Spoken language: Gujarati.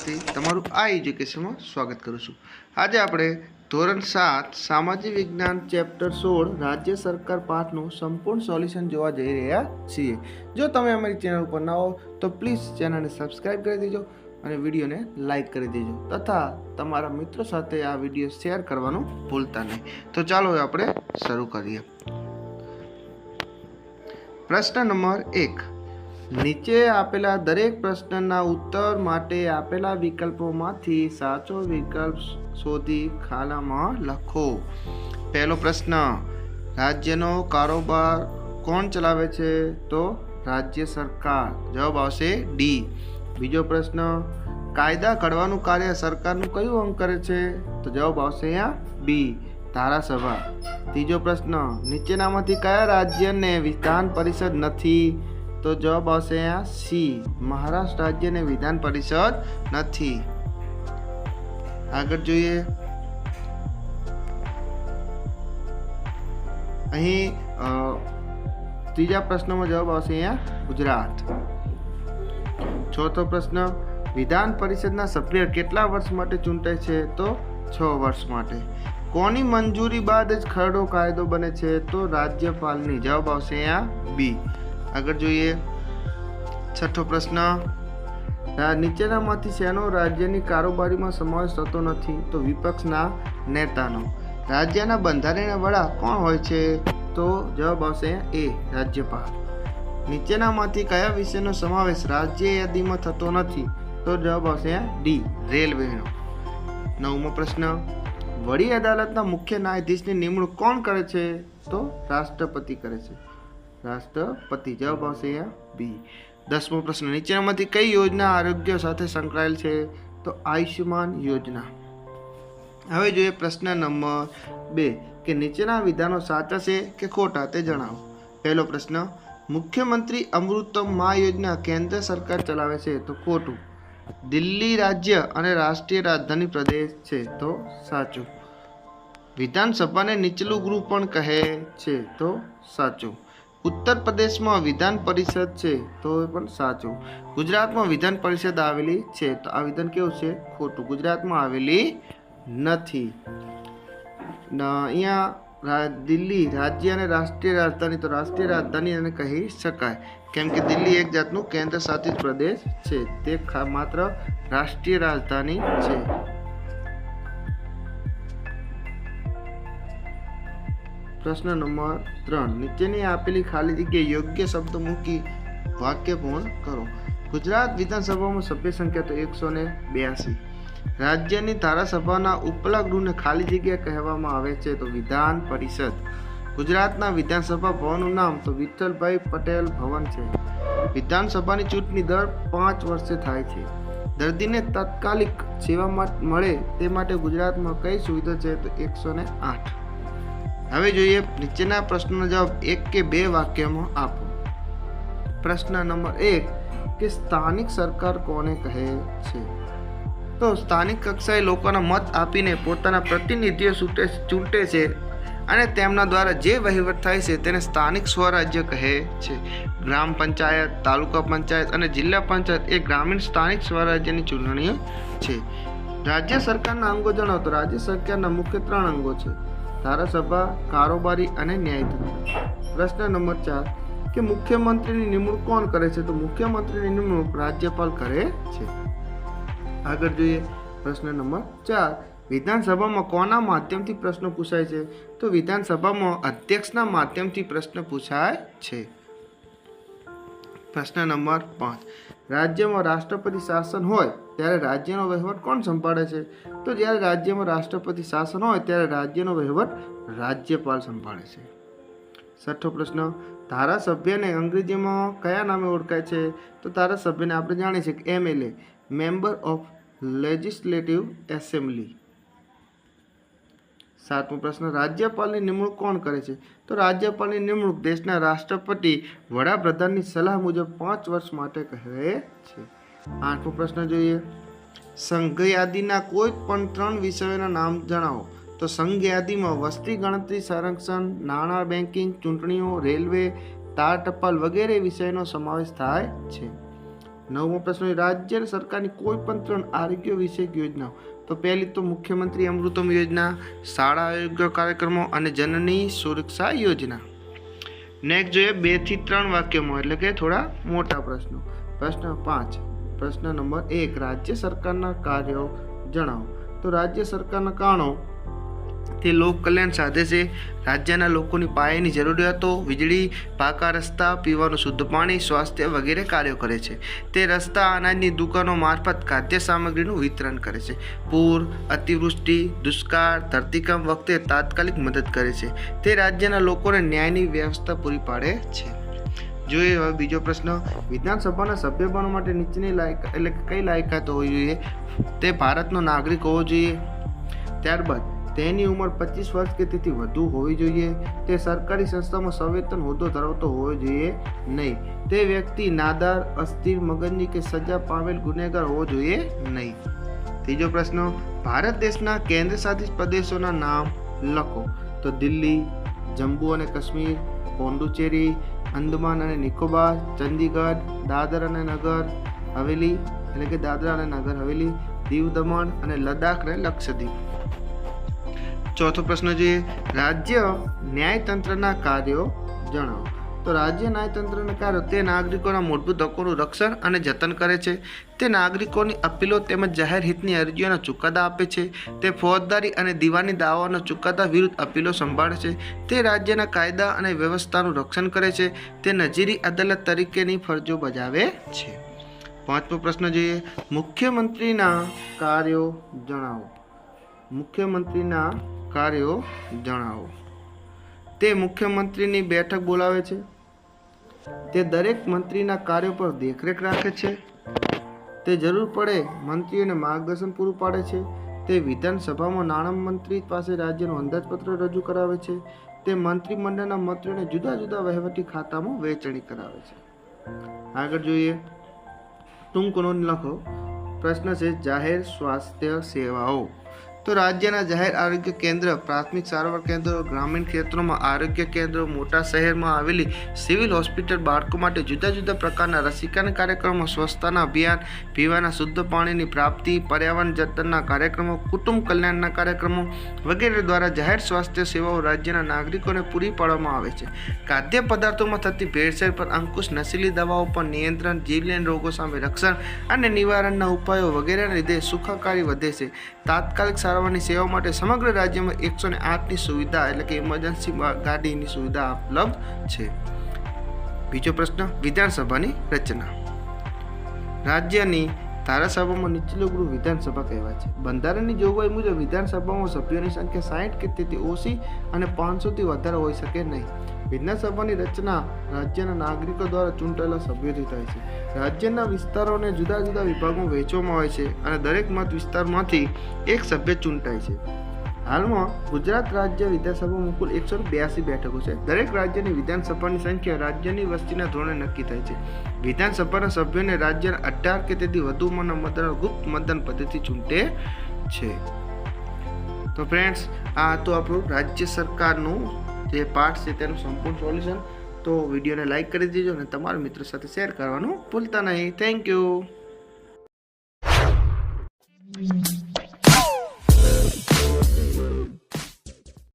વતી તમારું આ એજ્યુકેશનમાં સ્વાગત કરું છું. આજે આપણે ધોરણ સાત, સામાજિક વિજ્ઞાન, ચેપ્ટર સોળ, રાજ્ય સરકાર પાઠનું સંપૂર્ણ સોલ્યુશન જોવા જઈ રહ્યા છીએ. જો તમે અમારી ચેનલ ઉપર ના હો, તો પ્લીઝ ચેનલને સબસ્ક્રાઈબ કરી દેજો અને વિડીયોને લાઈક કરી દેજો તથા તમારા મિત્રો સાથે આ વીડિયો શેર કરવાનું ભૂલતા નહીં. તો ચાલો આપણે શરૂ કરીએ. પ્રશ્ન નંબર એક. નીચે આપેલા દરેક પ્રશ્નના ઉત્તર માટે આપેલા વિકલ્પોમાંથી સાચો વિકલ્પ શોધી ખાનામાં લખો. પહેલો પ્રશ્ન, રાજ્યનો કારોબાર કોણ ચલાવે છે? તો રાજ્ય સરકાર. જવાબ આવશે ડી બીજો પ્રશ્ન, કાયદા ઘડવાનું કાર્ય સરકારનું કયું અંગ કરે છે? તો જવાબ આવશે અહીંયા બી ધારાસભા. ત્રીજો પ્રશ્ન, નીચેનામાંથી કયા રાજ્યને વિધાન પરિષદ નથી? તો જવાબ આવશે અહીંયા સી. મહારાષ્ટ્ર રાજ્યને વિધાન પરિષદ નથી. આગળ જોઈએ. અહીં ત્રીજા પ્રશ્નમાં જવાબ આવશે અહીંયા ગુજરાત. ચોથો પ્રશ્ન, વિધાન પરિષદના સભ્ય કેટલા વર્ષ માટે ચૂંટાય છે? તો છ વર્ષ માટે. કોની મંજૂરી બાદ જ ખરડો કાયદો બને છે? તો રાજ્યપાલની. જવાબ આવશે અહીંયા બી. આગળ જોઈએ. છઠ્ઠો પ્રશ્ન. નીચેનામાંથી શેનો રાજ્યની કારોબારીમાં સમાવેશ થતો નથી? તો વિપક્ષના નેતાનો. રાજ્યના બંધારણીય વડા કોણ હોય છે? તો જવાબ આવશે એ, રાજ્યપાલ. નીચેનામાંથી કયા વિષયનો સમાવેશ રાજ્ય યાદીમાં થતો નથી? તો જવાબ આવશે ડી, રેલવેનો. નવમો પ્રશ્ન. વડી અદાલતના મુખ્ય ન્યાયાધીશની નિમણૂક કોણ કરે છે? તો રાષ્ટ્રપતિ કરે છે. રાષ્ટ્રપતિ જવાબ આવશે બી. દસમો પ્રશ્ન, નીચેનામાંથી કઈ યોજના આરોગ્ય સાથે સંકળાયેલ છે? તો આયુષ્યમાન યોજના. હવે જોઈએ પ્રશ્ન નંબર બે, કે નીચેના વિધાનો સાચા છે કે ખોટા તે જણાવો. પહેલો પ્રશ્ન, મુખ્યમંત્રી અમૃતમ મા યોજના કેન્દ્ર સરકાર ચલાવે છે? તો ખોટું. દિલ્હી રાજ્ય અને રાષ્ટ્રીય રાજધાની પ્રદેશ છે, તો સાચું. વિધાનસભાને નીચલું ગૃહ પણ કહે છે, તો સાચું. ઉત્તર પ્રદેશમાં વિધાન પરિષદ છે, તો એ પણ સાચું. ગુજરાતમાં વિધાન પરિષદ આવેલી છે, તો આ વિધાન કેવું છે? ખોટું. ગુજરાતમાં આવેલી નથી. અહીંયા દિલ્હી રાજ્ય અને રાષ્ટ્રીય રાજધાની, તો રાષ્ટ્રીય રાજધાની એને કહી શકાય. કેમ કે દિલ્હી એક જાતનું કેન્દ્ર શાસિત પ્રદેશ છે, તે માત્ર રાષ્ટ્રીય રાજધાની છે. પ્રશ્ન નંબર ત્રણ. નીચેની આપેલી ખાલી જગ્યાએ યોગ્ય શબ્દ મૂકી વાક્ય પૂર્ણ કરો. ગુજરાત વિધાનસભામાં સભ્ય સંખ્યા તો એકસો ને બ્યાસી. રાજ્યની ધારાસભાના ઉપલા ગૃહને ખાલી જગ્યા કહેવામાં આવે છે તો વિધાન પરિષદ. ગુજરાતના વિધાનસભા ભવનનું નામ તો વિઠ્ઠલભાઈ પટેલ ભવન છે. વિધાનસભાની ચૂંટણી દર પાંચ વર્ષે થાય છે. દર્દીને તાત્કાલિક સેવા મળે તે માટે ગુજરાતમાં કઈ સુવિધા છે તો એકસો ને આઠ. હવે જોઈએ નીચેના પ્રશ્નનો જવાબ એક કે બે વાક્યમાં આપો. પ્રશ્ન નંબર એક, કે સ્થાનિક સરકાર કોને કહે છે? તો સ્થાનિક કક્ષાએ લોકોના મત આપીને પોતાના પ્રતિનિધિઓ ચૂંટે ચૂંટે છે અને તેમના દ્વારા જે વહીવટ થાય છે તેને સ્થાનિક સ્વરાજ્ય કહે છે. ગ્રામ પંચાયત, તાલુકા પંચાયત અને જિલ્લા પંચાયત એ ગ્રામીણ સ્થાનિક સ્વરાજ્યની ચૂંટણીઓ છે. રાજ્ય સરકારના અંગો જણાવો તો રાજ્ય સરકારના મુખ્ય ત્રણ અંગો છે. ધારાસભા, કારોબારી અને ન્યાયતંત્ર. પ્રશ્ન નંબર ચાર, કે મુખ્યમંત્રીની નિમણૂક કોણ કરે છે? તો મુખ્યમંત્રીની નિમણૂક રાજ્યપાલ કરે છે. આગળ જોઈએ પ્રશ્ન નંબર ચાર, વિધાનસભામાં કોના માધ્યમથી પ્રશ્ન પૂછાય છે? તો વિધાનસભામાં અધ્યક્ષના માધ્યમથી પ્રશ્ન પૂછાય છે. પ્રશ્ન નંબર પાંચ રાજ્યમાં રાષ્ટ્રપતિ શાસન હોય ત્યારે રાજ્યનો વહીવટ કોણ સંભાળે છે? તો જ્યારે રાજ્યમાં રાષ્ટ્રપતિ શાસન હોય ત્યારે રાજ્યનો વહીવટ રાજ્યપાલ સંભાળે છે. છઠ્ઠો પ્રશ્ન, ધારાસભ્યને અંગ્રેજીમાં કયા નામે ઓળખાય છે? તો ધારાસભ્યને આપણે જાણીએ છીએ કે MLA member of legislative assembly. સાતમો પ્રશ્ન, રાજ્યપાલની નિમણૂક કોણ કરે છે? તો રાજ્યપાલની નિમણૂક દેશના રાષ્ટ્રપતિ વડાપ્રધાનની સલાહ મુજબ પાંચ વર્ષ માટે કહે છે. આઠમો પ્રશ્ન જોઈએ. સંઘ યાદીના કોઈ પણ ત્રણ વિષયોના નામ જણાવો. તો સંઘ યાદીમાં વસ્તી ગણતરી, સંરક્ષણ, નાણાં બેન્કિંગ ચૂંટણીઓ, રેલવે, તાર ટપાલ વગેરે વિષયનો સમાવેશ થાય છે. નવમો પ્રશ્ન રાજ્ય સરકારની કોઈ પણ ત્રણ આરોગ્ય વિષયક યોજનાઓ. તો પહેલી તો મુખ્યમંત્રી અમૃતમ યોજના, શાળા આરોગ્ય કાર્યક્રમો અને જનની સુરક્ષા યોજના. નેક્સ્ટ જોઈએ બેથી ત્રણ વાક્યમાં, એટલે કે થોડા મોટા પ્રશ્નો. પ્રશ્ન પાંચ. પ્રશ્ન નંબર એક, રાજ્ય સરકારના કાર્યો જણાવો. તો રાજ્ય સરકારના કારણો? તે લોક કલ્યાણ સાધે છે. રાજ્યના લોકોની પાયાની જરૂરિયાતો, વીજળી, પાકા રસ્તા, પીવાનું શુદ્ધ પાણી, સ્વાસ્થ્ય વગેરે કાર્યો કરે છે. તે રસ્તા, અનાજની દુકાનો મારફત ખાદ્ય સામગ્રીનું વિતરણ કરે છે. પૂર, અતિવૃષ્ટિ, દુષ્કાળ, ધરતીકંપ વખતે તાત્કાલિક મદદ કરે છે. તે રાજ્યના લોકોને ન્યાયની વ્યવસ્થા પૂરી પાડે છે. જોઈએ હવે બીજો પ્રશ્ન. વિધાનસભાના સભ્ય બનવા માટે નીચેની લાયક, એટલે કઈ લાયકાત હોવી જોઈએ? તે ભારતનો નાગરિક હોવો જોઈએ. ત્યારબાદ તેની ઉંમર પચીસ વર્ષ કે તેથી વધુ હોવી જોઈએ. તે સરકારી સંસ્થામાં સંવેતન હોદ્દો ધરાવતો હોવો જોઈએ નહીં. તે વ્યક્તિ નાદાર, અસ્થિર, મગજની કે સજા પામેલ ગુનેગાર હોવો જોઈએ નહીં. ત્રીજો પ્રશ્ન, ભારત દેશના કેન્દ્ર શાસિત પ્રદેશોના નામ લખો. તો દિલ્હી, જમ્મુ અને કાશ્મીર પોંડુચેરી અંદમાન અને નિકોબાર, ચંદીગઢ, દાદર અને નગર હવેલી, એટલે કે દાદરા અને નગર હવેલી, દીવ દમણ અને લદ્દાખ અને લક્ષદ્વીપ. ચોથો પ્રશ્ન જોઈએ. રાજ્ય ન્યાયતંત્રના કાર્યો જણાવો. તો રાજ્ય ન્યાયતંત્રના કાર્યો, તે નાગરિકોના મૂળભૂત હકોનું રક્ષણ અને જતન કરે છે. તે નાગરિકોની અપીલો તેમજ જાહેર હિતની અરજીઓના ચુકાદા આપે છે. તે ફોજદારી અને દીવાની દાવાઓના ચુકાદા વિરુદ્ધ અપીલો સંભાળે છે. તે રાજ્યના કાયદા અને વ્યવસ્થાનું રક્ષણ કરે છે. તે નજીરી અદાલત તરીકેની ફરજો બજાવે છે. પાંચમો પ્રશ્ન જોઈએ. મુખ્યમંત્રીના કાર્યો જણાવો. મુખ્યમંત્રીના કાર્યો જણાવો. તે મુખ્યમંત્રીની બેઠક બોલાવે છે. તે દરેક મંત્રીના કાર્યો પર દેખરેખ રાખે છે. તે જરૂર પડે મંત્રીઓને માર્ગદર્શન પૂરું પાડે છે. તે વિધાનસભામાં નાણામંત્રી પાસે રાજ્યનું અંદાજપત્ર રજૂ કરાવે છે. તે મંત્રીમંડળના મંત્રીઓને જુદા જુદા વહીવટી ખાતામાં વહેંચણી કરાવે છે. આગળ જોઈએ. ટૂંક નોંધ લખો. પ્રશ્ન છે જાહેર સ્વાસ્થ્ય સેવાઓ. તો રાજ્યના જાહેર આરોગ્ય કેન્દ્ર, પ્રાથમિક સારવાર કેન્દ્રો, ગ્રામીણ ક્ષેત્રોમાં આરોગ્ય કેન્દ્રો, મોટા શહેરમાં આવેલી સિવિલ હોસ્પિટલ બાળકો માટે જુદા જુદા પ્રકારના રસીકરણ કાર્યક્રમો, સ્વચ્છતાના અભિયાન, પીવાના શુદ્ધ પાણીની પ્રાપ્તિ, પર્યાવરણ જતનના કાર્યક્રમો, કુટુંબ કલ્યાણના કાર્યક્રમો વગેરે દ્વારા જાહેર સ્વાસ્થ્ય સેવાઓ રાજ્યના નાગરિકોને પૂરી પાડવામાં આવે છે. ખાદ્ય પદાર્થોમાં થતી ભેળસેળ પર અંકુશ નશીલી દવાઓ પર નિયંત્રણ, જીવલેણ રોગો સામે રક્ષણ અને નિવારણના ઉપાયો વગેરેના લીધે સુખાકારી વધે છે. તાત્કાલિક સારવારની સેવા માટે સમગ્ર રાજ્યમાં એકસો ને આઠની સુવિધા એટલે કે ઇમરજન્સી ગાડીની સુવિધા ઉપલબ્ધ છે. બીજો પ્રશ્ન, વિધાનસભાની રચના. રાજ્યની ધારાસભામાં નીચલું ગૃહ વિધાનસભા કહેવાય છે. બંધારણની જોગવાઈ મુજબ વિધાનસભામાં સભ્યોની સંખ્યા સાઠ કે તેથી ઓછી અને પાંચસોથી વધારે હોઈ શકે નહીં. વિધાનસભાની રચના રાજ્યના નાગરિકો દ્વારા ચૂંટાયેલા સભ્યોથી થાય છે. રાજ્યના વિસ્તારોને જુદા જુદા વિભાગમાં વહેંચવામાં આવે છે અને દરેક મત વિસ્તારમાંથી એક સભ્ય ચૂંટાય છે. હાલમાં ગુજરાત રાજ્ય વિધાનસભામાં કુલ એકસો બ્યાસી બેઠકો છે. દરેક રાજ્યની વિધાનસભાની સંખ્યા રાજ્યની વસ્તીના ધોરણે નક્કી થાય છે. વિધાનસભાના સભ્યોને રાજ્યના અઢાર કે તેથી વધુ ઉંમરના મતદારો ગુપ્ત મતદાન પદ્ધતિ ચૂંટે છે. તો ફ્રેન્ડ્સ આ હતું આપણું રાજ્ય સરકારનું જે પાર્ટ છે તેનું સંપૂર્ણ સોલ્યુશન, તો વિડીયોને લાઈક કરી દેજો અને તમારા મિત્રો સાથે શેર કરવાનું ભૂલતા નહીં. Thank you